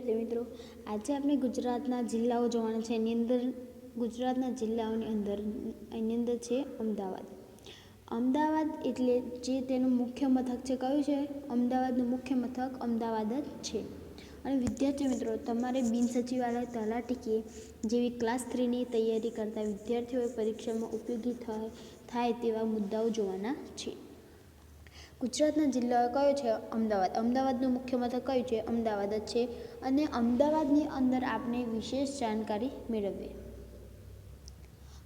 વિદ્યાર્થી મિત્રો, આજે આપણે ગુજરાતના જિલ્લાઓ જોવાના છે. એની અંદર ગુજરાતના જિલ્લાઓની અંદર, એની અંદર છે અમદાવાદ. અમદાવાદ એટલે જે તેનું મુખ્ય મથક છે, કયું છે? અમદાવાદનું મુખ્ય મથક અમદાવાદ જ છે. અને વિદ્યાર્થી મિત્રો, તમારે બિન સચિવાલય તલાટીકે જેવી ક્લાસ થ્રીની તૈયારી કરતા વિદ્યાર્થીઓએ પરીક્ષામાં ઉપયોગી થાય થાય તેવા મુદ્દાઓ જોવાના છે. ગુજરાતના જિલ્લા કયો છે? અમદાવાદ. અમદાવાદનું મુખ્ય મથક કયું છે? અમદાવાદ જ છે. અને અમદાવાદની અંદર આપણે વિશેષ જાણકારી મેળવીએ.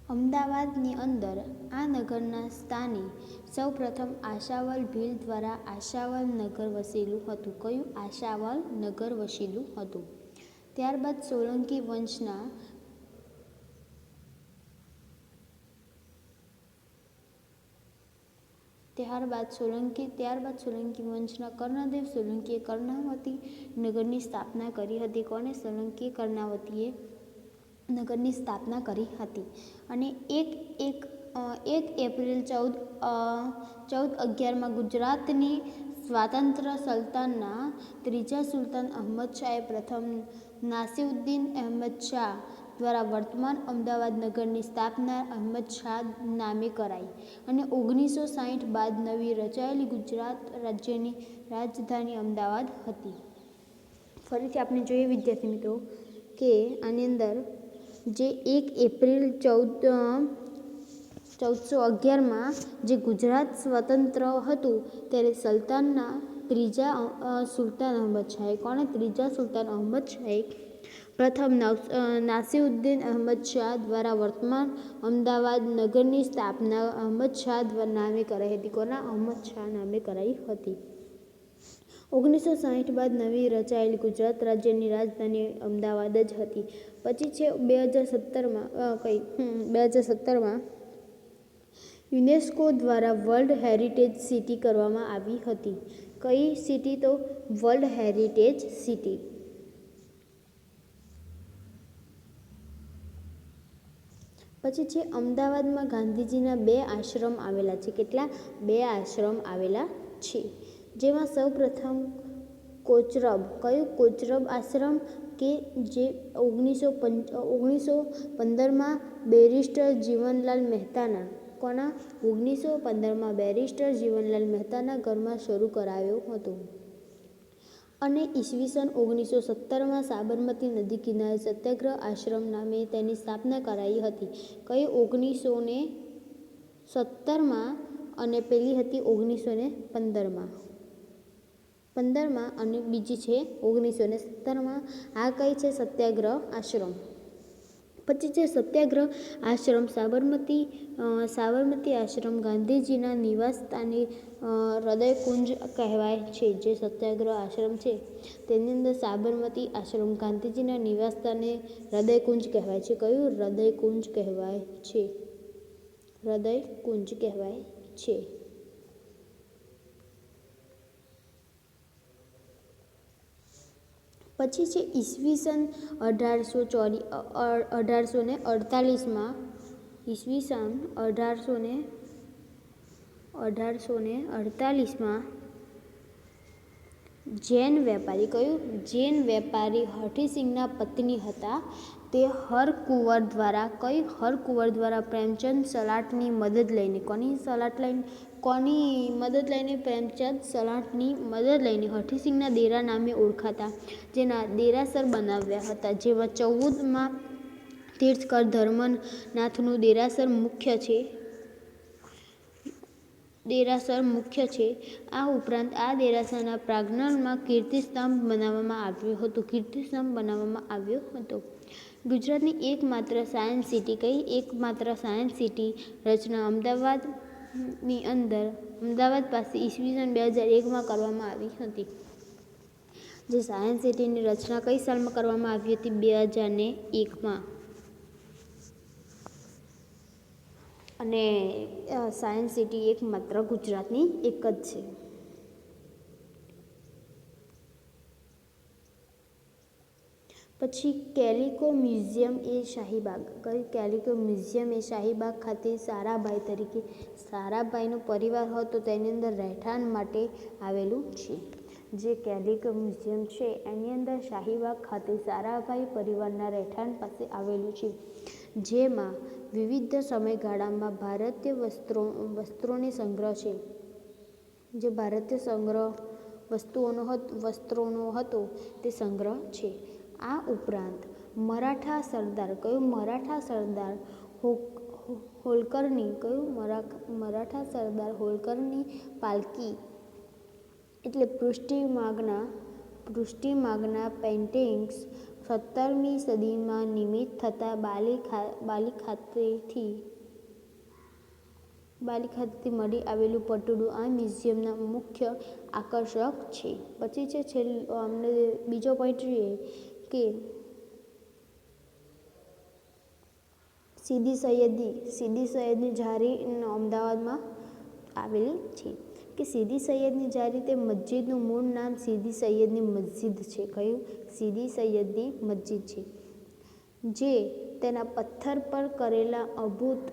અમદાવાદની અંદર આ નગરના સ્થાને સૌપ્રથમ આશાવલ ભીલ દ્વારા આશાવલ નગર વસેલું હતું. કયું? આશાવલ નગર વસેલું હતું. ત્યારબાદ સોલંકી વંશના ત્યારબાદ સોલંકી ત્યારબાદ સોલંકી વંશના કર્ણદેવ, સોલંકીએ કર્ણાવતી નગરની સ્થાપના કરી હતી. કોને? સોલંકી કર્ણાવતીએ નગરની સ્થાપના કરી હતી. અને એક એક એક એપ્રિલ ચૌદ ચૌદ અગિયારમાં ગુજરાતની સ્વાતંત્ર્ય સલ્તાનના ત્રીજા સુલતાન અહમદ શાહે પ્રથમ નાસિરુદ્દીન અહેમદ શાહ દ્વારા વર્તમાન અમદાવાદ નગરની સ્થાપના અહમદ શાહ નામે કરાઈ અને ઓગણીસો સાહીઠ બાદ નવી રચાયેલી ગુજરાત રાજ્યની રાજધાની અમદાવાદ હતી. ફરીથી આપણે જોઈએ, વિદ્યાર્થી મિત્રો, કે આની અંદર જે એક એપ્રિલ ચૌદ, ચૌદસો અગિયારમાં જે ગુજરાત સ્વતંત્ર હતું, ત્યારે સલ્તાનના ત્રીજા સુલતાન અહમદ શાહે. કોણે? ત્રીજા સુલતાન અહમદ શાહે પ્રથમ નાસિરુદ્દીન અહમદ શાહ દ્વારા વર્તમાન અમદાવાદ નગરની સ્થાપના અહમદ શાહ નામે કરાઈ હતી. કોના? અહમદ શાહ નામે કરાઈ હતી. ઓગણીસો સાહીઠ બાદ નવી રચાયેલી ગુજરાત રાજ્યની રાજધાની અમદાવાદ જ હતી. પછી છે બે હજાર સત્તરમાં કઈ બે હજાર સત્તરમાં યુનેસ્કો દ્વારા વર્લ્ડ હેરિટેજ સિટી કરવામાં આવી હતી. કઈ સિટી તો? World heritage city. પછી છે અમદાવાદમાં ગાંધીજીના બે આશ્રમ આવેલા છે, કેટલા? બે આશ્રમ આવેલા છે. જેમાં સૌપ્રથમ કોચરબ. કયું કોચરબ આશ્રમ? કે જે ઓગણીસો પંચ ઓગણીસો પંદરમાં બેરિસ્ટર જીવનલાલ મહેતાના, કોના? ઓગણીસો પંદરમાં બેરિસ્ટર જીવનલાલ મહેતાના ઘરમાં શરૂ કરાયો હતો. અને ઈસવીસન ઓગણીસો સત્તરમાં સાબરમતી નદી કિનારે સત્યાગ્રહ આશ્રમ નામે તેની સ્થાપના કરાઈ હતી. કઈ ઓગણીસો ને સત્તરમાં અને પેલી હતી ઓગણીસો ને પંદરમાં. પંદરમાં અને બીજી છે ઓગણીસો ને સત્તરમાં. આ કઈ છે સત્યાગ્રહ આશ્રમ? પછી છે સત્યાગ્રહ આશ્રમ સાબરમતી સાબરમતી આશ્રમ ગાંધીજીના નિવાસ સ્થાને હૃદયકુંજ કહેવાય છે, જે સત્યાગ્રહ આશ્રમ છે. તેની અંદર સાબરમતી આશ્રમ ગાંધીજીના નિવાસ સ્થાને હૃદયકુંજ કહેવાય છે. કયું? હૃદયકુંજ કહેવાય છે. હૃદયકુંજ કહેવાય છે. પછી છે ઈસવીસન અઢારસો ચોરી અઢારસો ને અડતાલીસમાં ઈસવીસન અઢારસો ને અઢારસો ને અડતાલીસમાં જૈન વેપારી, કયું? જૈન વેપારી હઠીસિંહના પત્ની હતા. તે હરકુંવર દ્વારા, કઈ? હરકુંવર દ્વારા પ્રેમચંદ સલાટની મદદ લઈને, કોની સલાટ લઈને? કોની મદદ લઈને પ્રેમચંદ સલાટની મદદ લઈને હઠીસિંહના દેરા નામે ઓળખાતા, જેના દેરાસર બનાવ્યા હતા. જેમાં ચૌદમાં તીર્થકર ધર્મનાથનું દેરાસર મુખ્ય છે. દેરાસર મુખ્ય છે. આ ઉપરાંત આ દેરાસરના પ્રાંગણમાં કીર્તિસ્તંભ બનાવવામાં આવ્યો હતો. કીર્તિસ્તંભ બનાવવામાં આવ્યો હતો. ગુજરાતની એકમાત્ર સાયન્સ સિટી કઈ? એકમાત્ર સાયન્સ સિટી રચના અમદાવાદની અંદર અમદાવાદ પાસે ઈસવીસન બે હજાર એકમાં કરવામાં આવી હતી. જે સાયન્સ સિટીની રચના કઈ સાલમાં કરવામાં આવી હતી બે હજાર ને એકમાં? અને સાયન્સ સિટી એકમાત્ર ગુજરાતની એક જ છે. પછી કેલિકો મ્યુઝિયમ એ શાહીબાગ. કેલિકો મ્યુઝિયમ એ શાહીબાગ ખાતે સારાભાઈ તરીકે. સારાભાઈનો પરિવાર હતો તેની અંદર રહેઠાણ માટે આવેલું છે. જે કેલિકો મ્યુઝિયમ છે, એની અંદર શાહીબાગ ખાતે સારાભાઈ પરિવારના રહેઠાણ પાસે આવેલું છે. જેમાં વિવિધ સમયગાળામાં ભારતીય વસ્ત્રો, વસ્ત્રોની સંગ્રહ છે. જે ભારતીય સંગ્રહ વસ્તુઓનો વસ્ત્રોનો હતો, તે સંગ્રહ છે. આ ઉપરાંત મરાઠા સરદાર કયું મરાઠા સરદાર હોલકરની કયું મરાઠા સરદાર હોલકરની પાલકી એટલે પૃષ્ટિમાગના પૃષ્ટિમાગના પેઇન્ટિંગ્સ સત્તરમી સદીમાં નિર્મિત થતા બાલી બાલી ખાતેથી બાલી ખાતેથી મળી આવેલું પટોળું આ મ્યુઝિયમના મુખ્ય આકર્ષક છે. પછી છે છેલ્લો, અમને બીજો પોઈન્ટ જોઈએ. કે સીદી સૈયદી સીદી સૈયદની જારી અમદાવાદમાં આવેલી છે કે સીદી સૈયદની જારી તે મસ્જિદનું મૂળ નામ સીદી સૈયદની મસ્જિદ છે. કયું સીદી સૈયદની મસ્જિદ છે. જે તેના પથ્થર પર કરેલા અભૂત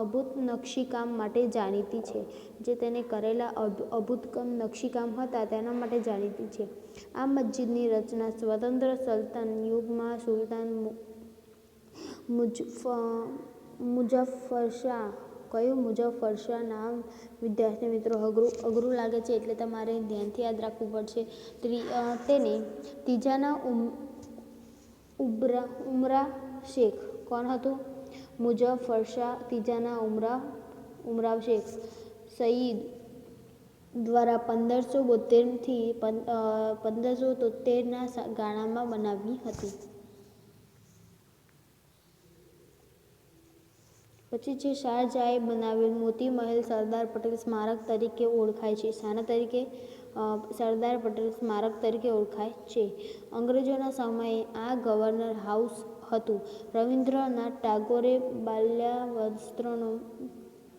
અભૂત નકશીકામ માટે જાણીતી છે, જે તેને કરેલા અભૂતકમ નકશીકામ હતા તેના માટે જાણીતી છે. આ મસ્જિદની રચના સ્વતંત્ર સલ્તન યુગમાં સુલતાન મુઝફ્ફર શાહ, કયું મુઝફ્ફર નામ વિદ્યાર્થી મિત્રો અઘરું અઘરું લાગે છે એટલે તમારે ધ્યાનથી યાદ રાખવું પડશે. તેને ત્રીજાના ઉબરા ઉમરા શેખ કોણ હતું? મુઝફ્ફર શાહ ત્રીજાના ઉમરા ઉમરાવ શેખ સઈદ દ્વારા પંદરસો બોતેરથી પંદરસો તોતેરના ગાળામાં બનાવી હતી. પછી છે શાહજહાએ બનાવેલ મોતી મહેલ સરદાર પટેલ સ્મારક તરીકે ઓળખાય છે. શાના તરીકે સરદાર પટેલ સ્મારક તરીકે ઓળખાય છે. અંગ્રેજોના સમયે આ ગવર્નર હાઉસ હતું. રવિન્દ્રનાથ ટાગોરે બાલ્યાવસ્થાનો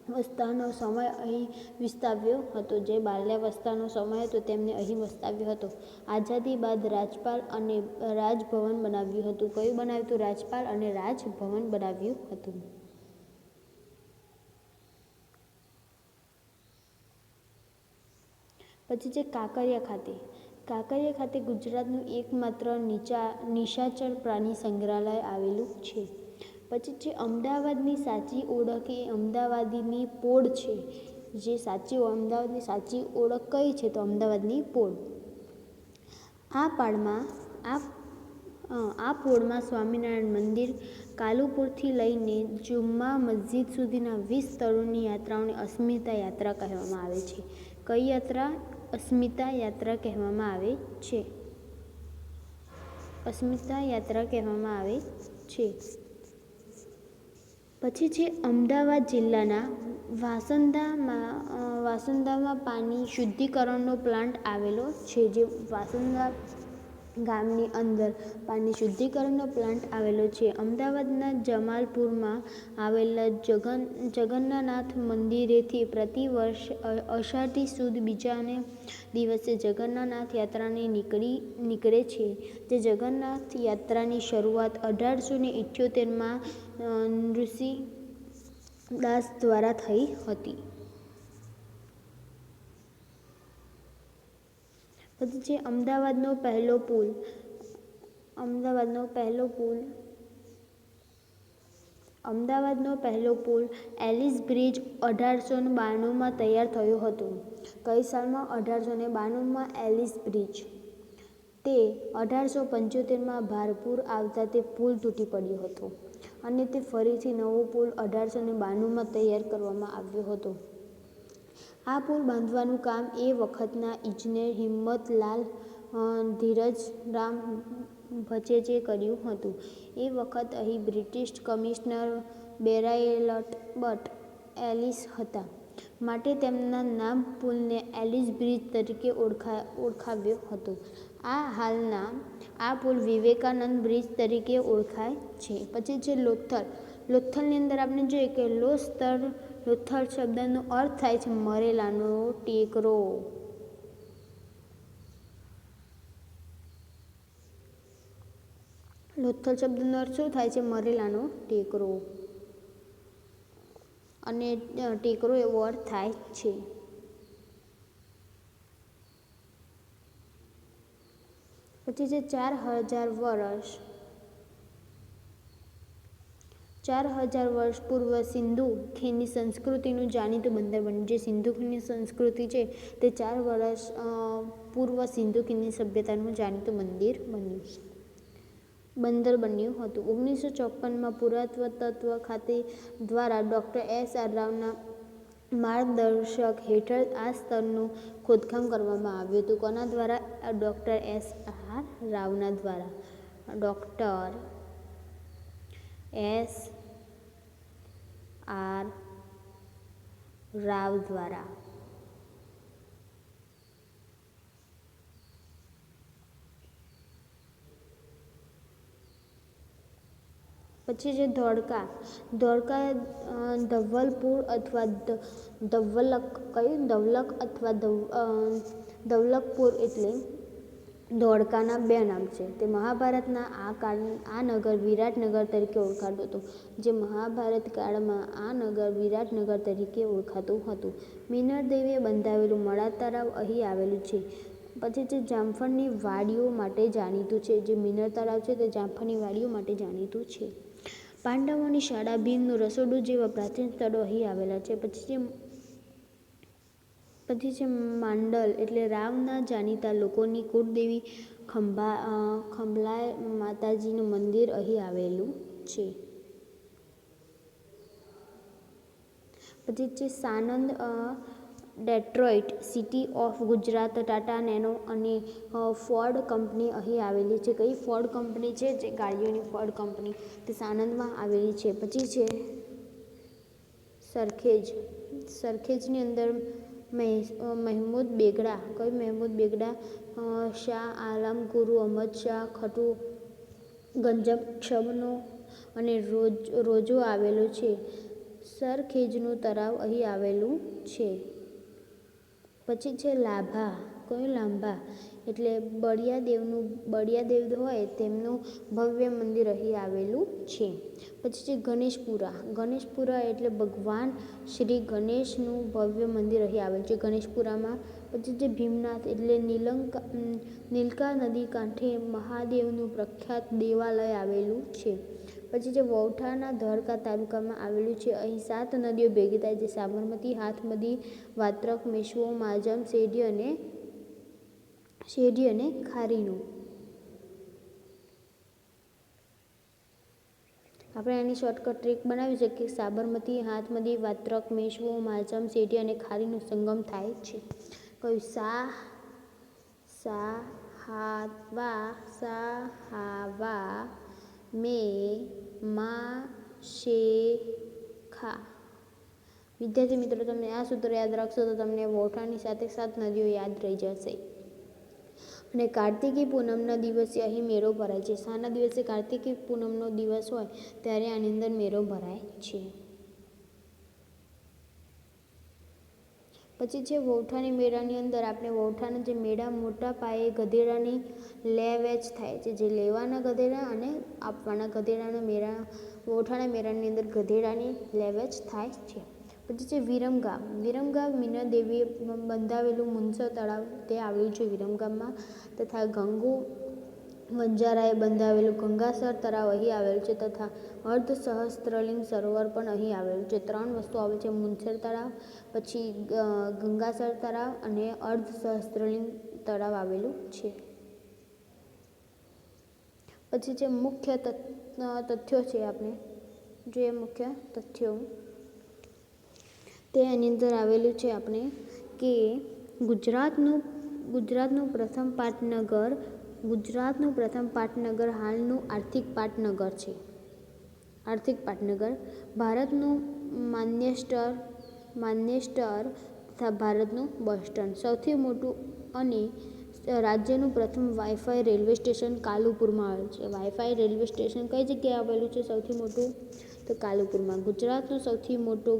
વસ્તાનો સમય અહીં વિસ્તાવ્યો હતો. જે બાલ્યાવસ્થાનો સમય હતો તેમને અહીં વસ્તાવ્યો હતો. આઝાદી બાદ રાજપાલ અને રાજભવન બનાવ્યું હતું. કયું બનાવ્યું હતું? રાજપાલ અને રાજભવન બનાવ્યું હતું. પછી છે કાંકરિયા ખાતે. કાંકરિયા ખાતે ગુજરાતનું એકમાત્ર નીચા, નિશાચર પ્રાણી સંગ્રહાલય આવેલું છે. પછી છે અમદાવાદની સાચી ઓળખ એ અમદાવાદીની પોળ છે. જે સાચી અમદાવાદની સાચી ઓળખ કઈ છે તો અમદાવાદની પોળ. આ પાળમાં, આ આ પોળમાં સ્વામિનારાયણ મંદિર કાલુપુરથી લઈને જુમ્મા મસ્જિદ સુધીના વીસ સ્થળોની યાત્રાઓને અસ્મિતા યાત્રા કહેવામાં આવે છે. કઈ યાત્રા? અસ્મિતા યાત્રા કહેવામાં આવે છે. અસ્મિતા યાત્રા કહેવામાં આવે છે. પછી છે અમદાવાદ જિલ્લાના વાસંદામાં વાસંદામાં પાણી શુદ્ધિકરણનો પ્લાન્ટ આવેલો છે, જે વાસંદા ગામની અંદર પાણી શુદ્ધિકરણનો પ્લાન્ટ આવેલો છે. અમદાવાદના જમાલપુરમાં આવેલા જગન, જગન્નાથ મંદિરેથી પ્રતિ વર્ષ અષાઢી સુદ બીજાને દિવસે જગન્નાથ યાત્રાને નીકળી, નીકળે છે. જે જગન્નાથ યાત્રાની શરૂઆત અઢારસો ને ઇઠ્યોતેરમાં ઋષિ દાસ દ્વારા થઈ હતી. પછી છે અમદાવાદનો પહેલો પુલ. અમદાવાદનો પહેલો પુલ. અમદાવાદનો પહેલો પુલ એલિસ બ્રિજ અઢારસો ને બાણુંમાં તૈયાર થયો હતો. કઈ સાલમાં અઢારસો ને બાણુંમાં એલિસ બ્રિજ. તે અઢારસો પંચોતેરમાં ભારપુર આવતા તે પુલ તૂટી પડ્યો હતો અને તે ફરીથી નવો પુલ અઢારસો ને બાણુંમાં તૈયાર કરવામાં આવ્યો હતો. આ પુલ બાંધવાનું કામ એ વખતના ઇજનેર હિંમતલાલ ધીરજરામ ભચેજે કર્યું હતું. એ વખત અહીં બ્રિટિશ કમિશનર બેરાયલટ બટ એલિસ હતા. માટે તેમના નામ પુલને એલિસ બ્રિજ તરીકે ઓળખા, ઓળખાવ્યો હતો. આ હાલના, આ પુલ વિવેકાનંદ બ્રિજ તરીકે ઓળખાય છે. પછી છે લોથલ, લોથલની અંદર આપણે જોઈએ કે લો સ્તર લોથલ શબ્દનો અર્થ થાય છે મરેલાનો ટેકરો. લોથલ શબ્દનો અર્થ શું થાય છે? મરેલાનો ટેકરો. અને ટેકરો એવો અર્થ થાય છે. પછી છે ચાર હજાર વર્ષ. ચાર હજાર વર્ષ પૂર્વ સિંધુ ખીણની સંસ્કૃતિનું જાણીતું બંદર બન્યું. જે સિંધુ ખીણની સંસ્કૃતિ છે, તે ચાર વર્ષ પૂર્વ સિંધુ ખીણની સભ્યતાનું જાણીતું મંદિર બન્યું બંદર બન્યું હતું. ઓગણીસો ચોપનમાં પુરાતત્વ ખાતે દ્વારા ડૉક્ટર એસ આર રાવના માર્ગદર્શક હેઠળ આ સ્તરનું ખોદકામ કરવામાં આવ્યું હતું. કોના દ્વારા? ડૉક્ટર એસ આર રાવના દ્વારા. ડૉક્ટર એસ આર રાવ દ્વારા પછી છે ધોળકા ધોળકા અ, ધવલપુર અથવા ધ- ધવલક કયું ધવલક અથવા ધવ અ, ધવલકપુર એટલે ધોળકાના બે નામ છે. તે મહાભારતના આ કાળ આ નગર વિરાટનગર તરીકે ઓળખાતું હતું, જે મહાભારત કાળમાં આ નગર વિરાટનગર તરીકે ઓળખાતું હતું. મિનર દેવીએ બંધાવેલું મળા તળાવ અહીં આવેલું છે. પછી જે જામફળની વાડીઓ માટે જાણીતું છે, જે મિનર તળાવ છે, તે જામફળની વાડીઓ માટે જાણીતું છે. પાંડવોની શાળા ભીમનું રસોડું જેવા પ્રાચીન સ્થળો અહીં આવેલા છે. પછી જે પછી છે માંડલ એટલે રાવના જાણીતા લોકોની કુળદેવી ખંભા ખંભલા માતાજીનું મંદિર અહીં આવેલું છે. પછી છે Sanand Detroit, city of Gujarat, Tata Nano અને ફોર્ડ કંપની અહીં આવેલી છે. કઈ ફોર્ડ કંપની છે? જે ગાડીઓની ફોર્ડ કંપની તે સાણંદમાં આવેલી છે. પછી છે સરખેજ. સરખેજની અંદર મહેમૂદ બેગડા, કઈ મહેમૂદ બેગડા શાહ આલમ, ગુરુ અહમદ શાહ, ખટુ ગંજબ છબનો અને રોજ, રોજો આવેલો છે. સરખેજનું તળાવ અહીં આવેલું છે. પછી છે લાભા કયું લાંભા એટલે બળિયાદેવનું, બળિયાદેવ હોય તેમનું ભવ્ય મંદિર અહીં આવેલું છે. પછી છે ગણેશપુરા. ગણેશપુરા એટલે ભગવાન શ્રી ગણેશનું ભવ્ય મંદિર અહીં આવેલું છે ગણેશપુરામાં. પછી છે ભીમનાથ એટલે નીલંકા નીલકા નદી કાંઠે મહાદેવનું પ્રખ્યાત દેવાલય આવેલું છે. પછી જે વૌઠાના ધોળકા તાલુકામાં આવેલું છે. અહીં સાત નદીઓ ભેગી થાય છે. સાબરમતી, હાથમદી, વાત્રક, મેશ્વો, માજમ શેરડી અને શેરડી અને ખારીનું. આપણે એની શોર્ટકટ ટ્રીક બનાવી શકીએ સાબરમતી હાથમદી વાત્રક મેશ્વો માજમ શેરડી અને ખારીનું સંગમ થાય છે. કયું? સા સા હાથ વા, સા, હા, વા, મે, મા, શે, ખા. વિદ્યાર્થી મિત્રો તમે આ સૂત્ર યાદ રાખશો તો તમને વોઠાની સાથે સાત નદીઓ યાદ રહી જશે. અને કાર્તિકી પૂનમના દિવસે અહીં મેળો ભરાય છે. શાના દિવસે કાર્તિકી પૂનમનો દિવસ હોય ત્યારે આની અંદર મેળો ભરાય છે. પછી છે વૌઠાની મેળાની અંદર આપણે વૌઠાના જે મેળા મોટા પાયે ગધેડાની લે વેચ થાય છે. જે લેવાના ગધેડા અને આપવાના ગધેડાના મેળા, વૌઠાના મેળાની અંદર ગધેડાની લે વેચ થાય છે. પછી છે વિરમગામ વિરમગામ મીના દેવીએ બંધાવેલું મુનસર તળાવ તે આવેલું છે વિરમગામમાં તથા ગંગુ વંજારાએ બંધાવેલું ગંગાસર તળાવ અહીં આવેલું છે તથા અર્ધ સહસ્ત્રલિંગ સરોવર પણ અહીં આવેલું છે. ત્રણ વસ્તુ આવે છે મુનસર તળાવ, પછી ગંગાસર તળાવ અને અર્ધ સહસ્ત્રલિંગ તળાવ આવેલું છે. પછી જે મુખ્ય તથ- તથ્યો છે આપણે, જે મુખ્ય તથ્યો તે એની અંદર આવેલું છે આપણે કે ગુજરાતનું ગુજરાતનું પ્રથમ પાટનગર, ગુજરાતનું પ્રથમ પાટનગર હાલનું આર્થિક પાટનગર છે. આર્થિક પાટનગર. ભારતનું માન્યેસ્ટર માન્યેસ્ટર તથા ભારતનું બોસ્ટન સૌથી મોટું અને રાજ્યનું પ્રથમ વાઈફાઈ રેલવે સ્ટેશન કાલુપુરમાં આવેલું છે. વાઈફાઈ રેલવે સ્ટેશન કઈ જગ્યાએ આવેલું છે? સૌથી મોટું તો કાલુપુરમાં. ગુજરાતનું સૌથી મોટું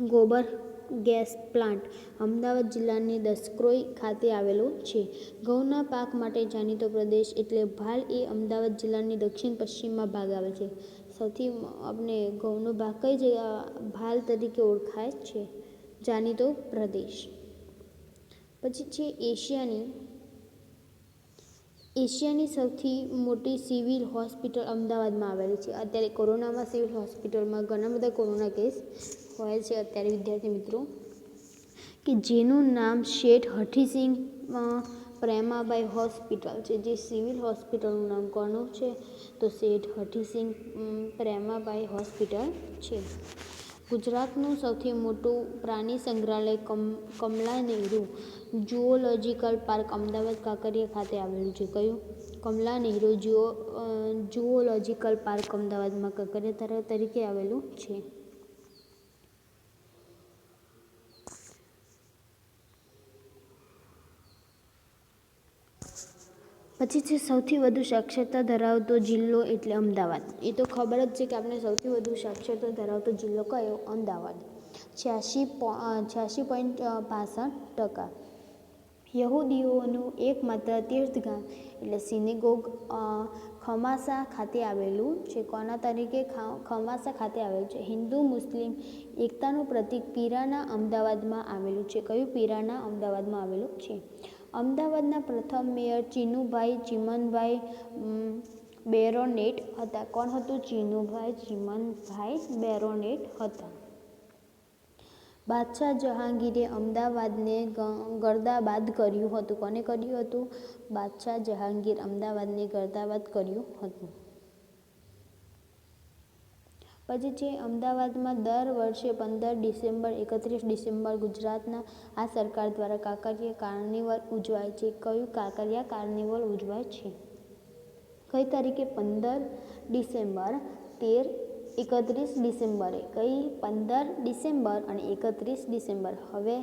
ગોબર ગેસ પ્લાન્ટ અમદાવાદ જિલ્લાની દસક્રોઈ ખાતે આવેલો છે. ઘઉંના પાક માટે જાણીતો પ્રદેશ એટલે ભાલ એ અમદાવાદ જિલ્લાની દક્ષિણ પશ્ચિમમાં ભાગ આવે છે. સૌથી આપણે ઘઉંનો ભાગ કઈ જગ્યા, ભાલ તરીકે ઓળખાય છે? જાણીતો પ્રદેશ. પછી છે એશિયાની. એશિયાની સૌથી મોટી સિવિલ હોસ્પિટલ અમદાવાદમાં આવેલી છે. અત્યારે કોરોનામાં સિવિલ હોસ્પિટલમાં ઘણા બધા કોરોના કેસ હોય છે અત્યારે વિદ્યાર્થી મિત્રો, કે જેનું નામ શેઠ હઠીસિંહ પ્રેમાબાઈ હોસ્પિટલ છે. જે સિવિલ હોસ્પિટલનું નામ કોનું છે? તો શેઠ હઠીસિંહ પ્રેમાબાઈ હોસ્પિટલ છે. ગુજરાતનું સૌથી મોટું પ્રાણી સંગ્રહાલય કમ કમલા નહેરુ જુઓલોજિકલ પાર્ક અમદાવાદ કાંકરિયા ખાતે આવેલું છે. કયું? કમલા નહેરુ જુઓ જુઓલોજિકલ પાર્ક અમદાવાદમાં કાંકરિયા તર- તરીકે આવેલું છે. પછી છે સૌથી વધુ સાક્ષરતા ધરાવતો જિલ્લો એટલે અમદાવાદ. એ તો ખબર જ છે કે આપણે સૌથી વધુ સાક્ષરતા ધરાવતો જિલ્લો કયો? અમદાવાદ. છ્યાસી છ્યાસી પોઈન્ટ પાસઠ ટકા. યહૂદીઓનું એકમાત્ર તીર્થગામ એટલે સિનેગોગ ખમાસા ખાતે આવેલું છે. કોના તરીકે? ખમાસા ખાતે આવેલું છે. હિન્દુ, મુસ્લિમ એકતાનું પ્રતીક પીરાના અમદાવાદમાં આવેલું છે. કયું પીરાના અમદાવાદમાં આવેલું છે? અમદાવાદના પ્રથમ મેયર ચીનુભાઈ ચિમનભાઈ બેરોનેટ હતા. કોણ હતું? ચીનુભાઈ ચિમનભાઈ બેરોનેટ હતા. બાદશાહ જહાંગીરે અમદાવાદને ગર્દાબાદ કર્યું હતું. કોને કર્યું હતું? બાદશાહ જહાંગીર અમદાવાદને ગર્દાબાદ કર્યું હતું. પછી છે, અમદાવાદમાં દર વર્ષે પંદર ડિસેમ્બર, એકત્રીસ ડિસેમ્બર ગુજરાતના આ સરકાર દ્વારા કાંકરિયા કાર્નિવલ ઉજવાય છે. કયું કાંકરિયા કાર્નિવલ ઉજવાય છે? કઈ તારીખે? પંદર ડિસેમ્બર, તેર, એકત્રીસ ડિસેમ્બરે. કઈ પંદર ડિસેમ્બર અને એકત્રીસ ડિસેમ્બર? હવે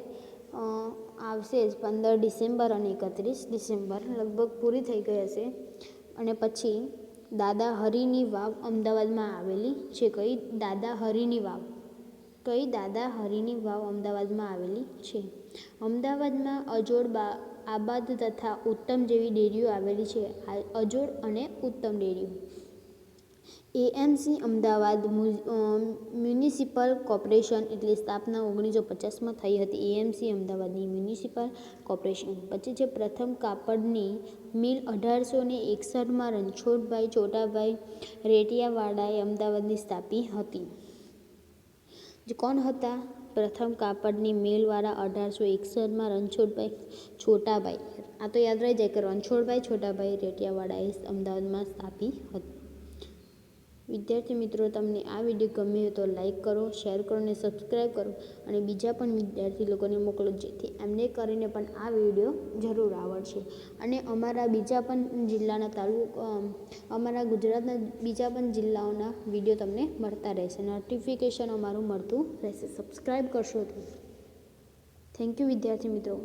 આવશે જ પંદર ડિસેમ્બર અને એકત્રીસ ડિસેમ્બર. લગભગ પૂરી થઈ ગઈ હશે. અને પછી દાદા હરિની વાવ અમદાવાદમાં આવેલી છે. કઈ દાદા હરિની વાવ? કઈ દાદા હરિની વાવ અમદાવાદમાં આવેલી છે? અમદાવાદમાં અજોડ બા, આબાદ તથા ઉત્તમ જેવી ડેરીઓ આવેલી છે. અજોડ અને ઉત્તમ ડેરીઓ. એએમસી અમદાવાદ મ્યુ- મ્યુનિસિપલ કોર્પોરેશન એટલે સ્થાપના ઓગણીસો પચાસમાં થઈ હતી. એએમસી અમદાવાદની મ્યુનિસિપલ કોર્પોરેશન. પછી છે પ્રથમ કાપડની મિલ અઢારસો ને એકસઠમાં રણછોડભાઈ છોટાભાઈ રેટિયાવાડાએ અમદાવાદની સ્થાપી હતી. જે કોણ હતા? પ્રથમ કાપડની મિલવાળા અઢારસો એકસઠમાં રણછોડભાઈ છોટાભાઈ. આ તો યાદ રહી જાય કે રણછોડભાઈ, છોટાભાઈ રેટિયાવાડાએ અમદાવાદમાં સ્થાપી હતી. વિદ્યાર્થી મિત્રો, તમને આ વીડિયો ગમ્યો તો લાઈક કરો, શેર કરો અને સબસ્ક્રાઈબ કરો. અને બીજા પણ વિદ્યાર્થી લોકોને મોકલો, જેથી એમને કરીને પણ આ વીડિયો જરૂર આવડશે. અને અમારા બીજા પણ જિલ્લાના તાલુકા અમારા ગુજરાતના બીજા પણ જિલ્લાઓના વીડિયો તમને મળતા રહેશે. નોટિફિકેશન અમારું મળતું રહેશે. સબસ્ક્રાઈબ કરશો તો. થેન્ક યુ વિદ્યાર્થી મિત્રો.